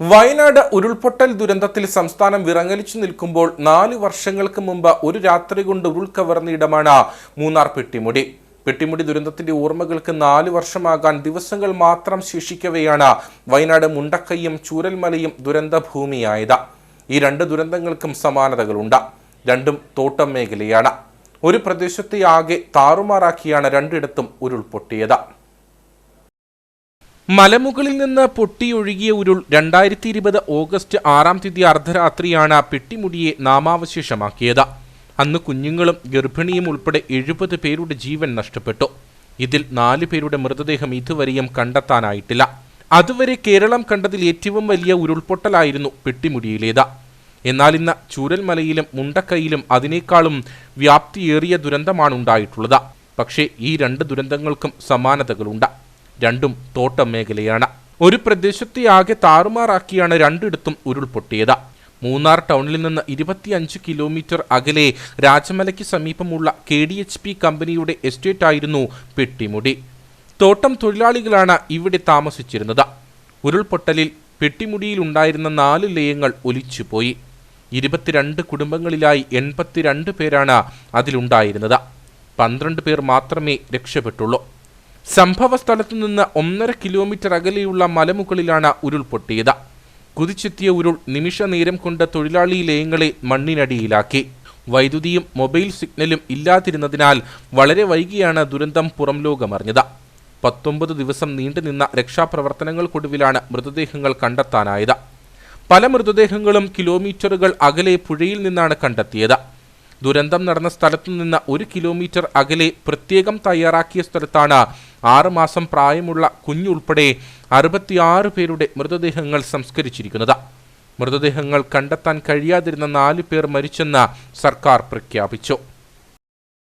വയനാട് ഉരുൾപൊട്ടൽ ദുരന്തത്തിൽ സംസ്ഥാനം വിറങ്ങലിച്ചു നിൽക്കുമ്പോൾ നാല് വർഷങ്ങൾക്ക് മുമ്പ് ഒരു രാത്രി കൊണ്ട് ഉരുൾ കവർന്ന ഇടമാണ് മൂന്നാർ പെട്ടിമുടി. പെട്ടിമുടി ദുരന്തത്തിന്റെ ഓർമ്മകൾക്ക് നാല് വർഷമാകാൻ ദിവസങ്ങൾ മാത്രം ശേഷിക്കവെയാണ് വയനാട് മുണ്ടക്കയ്യും ചൂരൽമലയും ദുരന്ത ഭൂമിയായത് ഈ രണ്ട് ദുരന്തങ്ങൾക്കും സമാനതകളുണ്ട്. രണ്ടും തോട്ടം മേഖലയാണ്. ഒരു പ്രദേശത്തെ ആകെ താറുമാറാക്കിയാണ് രണ്ടിടത്തും ഉരുൾപൊട്ടിയത്. മലമുകളിൽ നിന്ന് പൊട്ടിയൊഴുകിയ ഉരുൾ രണ്ടായിരത്തി ഇരുപത് ഓഗസ്റ്റ് ആറാം തീയതി അർദ്ധരാത്രിയാണ് പെട്ടിമുടിയെ നാമാവശേഷമാക്കിയത്. അന്ന് കുഞ്ഞുങ്ങളും ഗർഭിണിയും ഉൾപ്പെടെ എഴുപത് പേരുടെ ജീവൻ നഷ്ടപ്പെട്ടു. ഇതിൽ നാല് പേരുടെ മൃതദേഹം ഇതുവരെയും കണ്ടെത്താനായിട്ടില്ല. അതുവരെ കേരളം കണ്ടതിൽ ഏറ്റവും വലിയ ഉരുൾപൊട്ടലായിരുന്നു പെട്ടിമുടിയിലേത്. എന്നാൽ ഇന്ന് ചൂരൽമലയിലും മുണ്ടക്കൈയിലും അതിനേക്കാളും വ്യാപ്തിയേറിയ ദുരന്തമാണ് ഉണ്ടായിട്ടുള്ളത് പക്ഷേ ഈ രണ്ട് ദുരന്തങ്ങൾക്കും സമാനതകളുണ്ട്. രണ്ടും തോട്ടം മേഖലയാണ്. ഒരു പ്രദേശത്തെ ആകെ താറുമാറാക്കിയാണ് രണ്ടിടത്തും ഉരുൾപൊട്ടിയത്. മൂന്നാർ ടൗണിൽ നിന്ന് ഇരുപത്തിയഞ്ച് കിലോമീറ്റർ അകലെ രാജമലയ്ക്ക് സമീപമുള്ള കെ ഡി എച്ച് പി കമ്പനിയുടെ എസ്റ്റേറ്റ് ആയിരുന്നു പെട്ടിമുടി. തോട്ടം തൊഴിലാളികളാണ് ഇവിടെ താമസിച്ചിരുന്നത്. ഉരുൾപൊട്ടലിൽ പെട്ടിമുടിയിൽ ഉണ്ടായിരുന്ന നാല് ലയങ്ങൾ ഒലിച്ചുപോയി. ഇരുപത്തിരണ്ട് കുടുംബങ്ങളിലായി എൺപത്തിരണ്ട് പേരാണ് അതിലുണ്ടായിരുന്നത്. പന്ത്രണ്ട് പേർ മാത്രമേ രക്ഷപ്പെട്ടുള്ളൂ. സംഭവ സ്ഥലത്തു നിന്ന് ഒന്നര കിലോമീറ്റർ അകലെയുള്ള മലമുകളിലാണ് ഉരുൾപൊട്ടിയത് കുതിച്ചെത്തിയ ഉരുൾ നിമിഷ നേരം കൊണ്ട് തൊഴിലാളി ലയങ്ങളെ മണ്ണിനടിയിലാക്കി. വൈദ്യുതിയും മൊബൈൽ സിഗ്നലും ഇല്ലാതിരുന്നതിനാൽ വളരെ വൈകിയാണ് ദുരന്തം പുറം ലോകമറിഞ്ഞത്. പത്തൊമ്പത് ദിവസം നീണ്ടുനിന്ന രക്ഷാപ്രവർത്തനങ്ങൾക്കൊടുവിലാണ് മൃതദേഹങ്ങൾ കണ്ടെത്താനായത്. പല മൃതദേഹങ്ങളും കിലോമീറ്ററുകൾ അകലെ പുഴയിൽ നിന്നാണ് കണ്ടെത്തിയത്. ദുരന്തം നടന്ന സ്ഥലത്തു നിന്ന് ഒരു കിലോമീറ്റർ അകലെ പ്രത്യേകം തയ്യാറാക്കിയ സ്ഥലത്താണ് ആറുമാസം പ്രായമുള്ള കുഞ്ഞുൾപ്പെടെ അറുപത്തിയാറ് പേരുടെ മൃതദേഹങ്ങൾ സംസ്കരിച്ചിരിക്കുന്നത്. മൃതദേഹങ്ങൾ കണ്ടെത്താൻ കഴിയാതിരുന്ന നാല് പേർ മരിച്ചെന്ന് സർക്കാർ പ്രഖ്യാപിച്ചു.